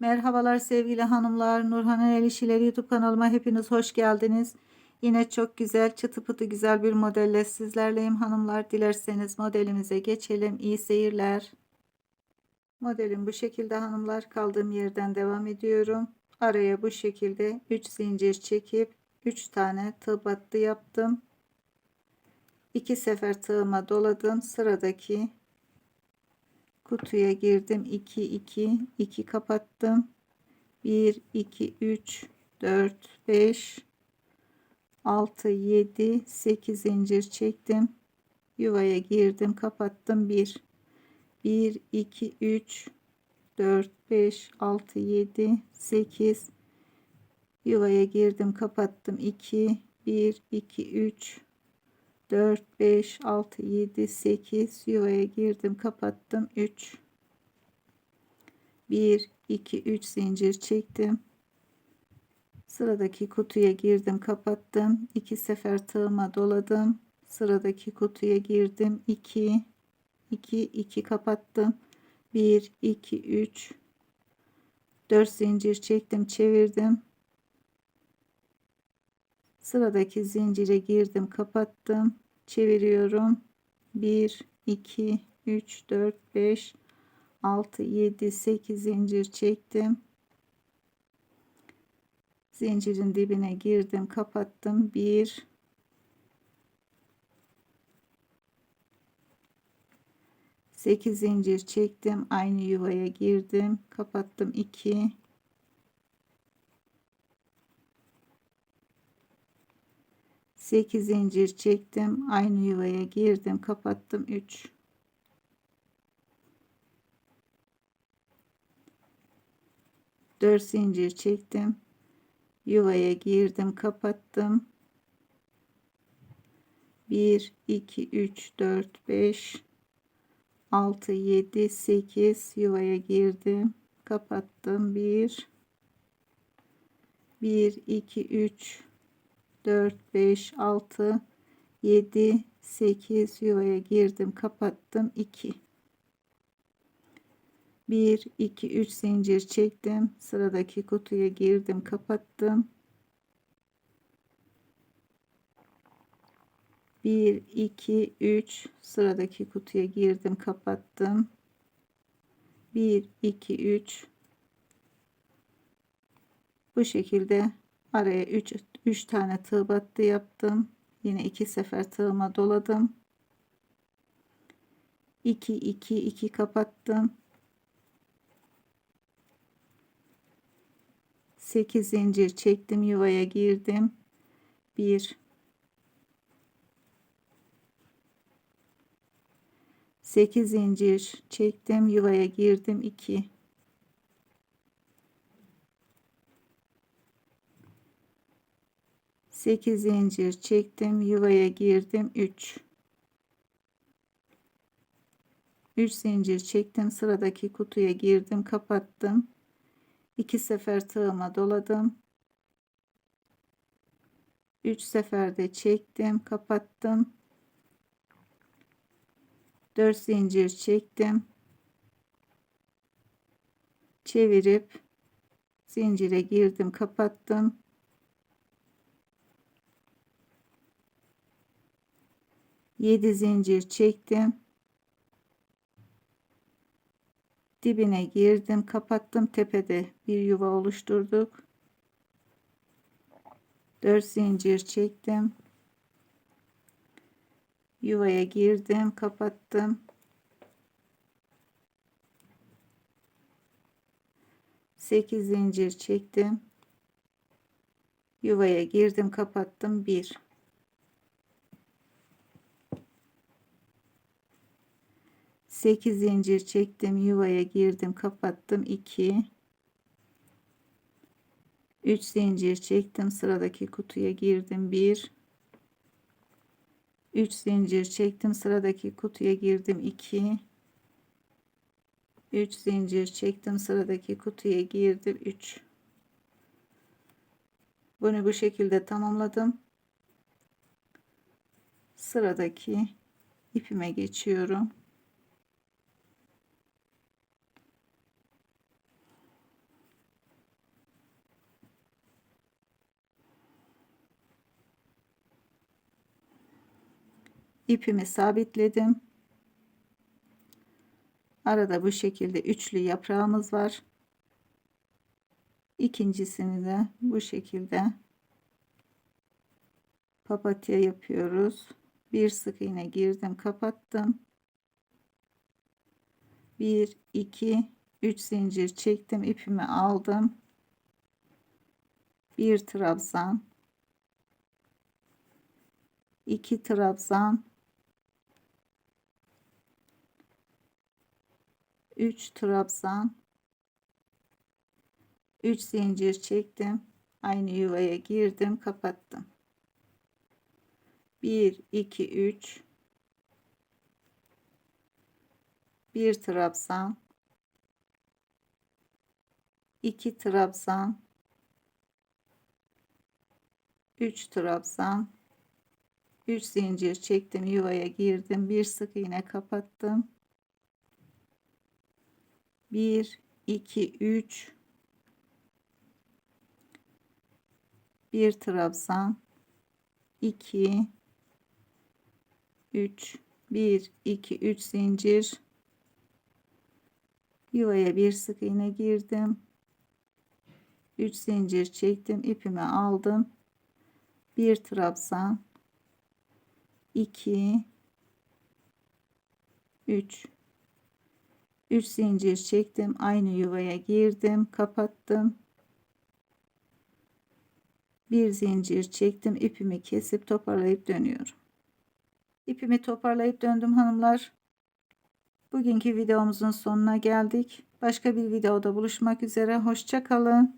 Merhabalar sevgili hanımlar. Nurhan'ın El İşileri YouTube kanalıma hepiniz hoş geldiniz. Yine çok güzel, çıtı pıtı güzel bir modelle sizlerleyim hanımlar. Dilerseniz modelimize geçelim. İyi seyirler. Modelim bu şekilde hanımlar. Kaldığım yerden devam ediyorum. Araya bu şekilde 3 zincir çekip 3 tane tığ battı yaptım. 2 sefer tığıma doladım. Sıradaki kutuya girdim. 2 2 2 kapattım. 1 2 3 4 5 6 7 8 zincir çektim. Yuvaya girdim kapattım. 1 1 2 3 4 5 6 7 8 yuvaya girdim kapattım. 2 1 2 3 4 5 6 7 8 yuvaya girdim kapattım. 3 1 2 3 zincir çektim. Sıradaki kutuya girdim kapattım. 2 sefer tığıma doladım. Sıradaki kutuya girdim. 2 2 2 kapattım. 1 2 3 4 zincir çektim çevirdim sıradaki zincire girdim kapattım. Çeviriyorum. 1 2 3 4 5 6 7 8 zincir çektim. Zincirin dibine girdim kapattım. 1 8 zincir çektim. Aynı yuvaya girdim kapattım. 2 8 zincir çektim. Aynı yuvaya girdim. Kapattım. 3 4 zincir çektim. Yuvaya girdim. Kapattım. 1 2 3 4 5 6 7 8 yuvaya girdim. Kapattım. 1 1 2 3 4 5 6 7 8 yuvaya girdim kapattım 2 1 2 3 zincir çektim sıradaki kutuya girdim kapattım. 1 2 3 sıradaki kutuya girdim kapattım. 1 2 3 bu şekilde araya 3 3 tane tığ battı yaptım. Yine iki sefer tığıma doladım. 2 2 2 kapattım. 8 zincir çektim yuvaya girdim. 1 8 zincir çektim yuvaya girdim. 2 8 zincir çektim yuvaya girdim 3 3 zincir çektim sıradaki kutuya girdim kapattım. 2 sefer tığıma doladım. 3 seferde çektim kapattım. 4 zincir çektim. Çevirip zincire girdim kapattım 7 zincir çektim. Dibine girdim kapattım. Tepede bir yuva oluşturduk. 4 zincir çektim. Yuvaya girdim kapattım. Sekiz zincir çektim. Yuvaya girdim kapattım. Bir 8 zincir çektim yuvaya girdim kapattım. 2 3 zincir çektim sıradaki kutuya girdim. 1 3 zincir çektim sıradaki kutuya girdim. 2 3 zincir çektim sıradaki kutuya girdim. 3 bunu bu şekilde tamamladım. Sıradaki ipime geçiyorum ipimi sabitledim. Arada bu şekilde üçlü yaprağımız var. İkincisini de bu şekilde papatya yapıyoruz. Bir sık iğne girdim, kapattım. 1 2 3 zincir çektim, ipimi aldım. Bir trabzan 2 trabzan 3 trabzan. 3 zincir çektim. Aynı yuvaya girdim kapattım. 1 2 3 1 trabzan. 2 trabzan. 3 trabzan. 3 zincir çektim yuvaya girdim. Bir sık iğne kapattım 1 2 3 1 trabzan. 2 3 1 2 3 zincir. Yuvaya bir sık iğne girdim. 3 zincir çektim ipimi aldım. 1 trabzan. 2 3 3 zincir çektim aynı yuvaya girdim kapattım. Bir zincir çektim ipimi kesip toparlayıp dönüyorum. İpimi toparlayıp döndüm hanımlar. Bugünkü videomuzun sonuna geldik. Başka bir videoda buluşmak üzere hoşça kalın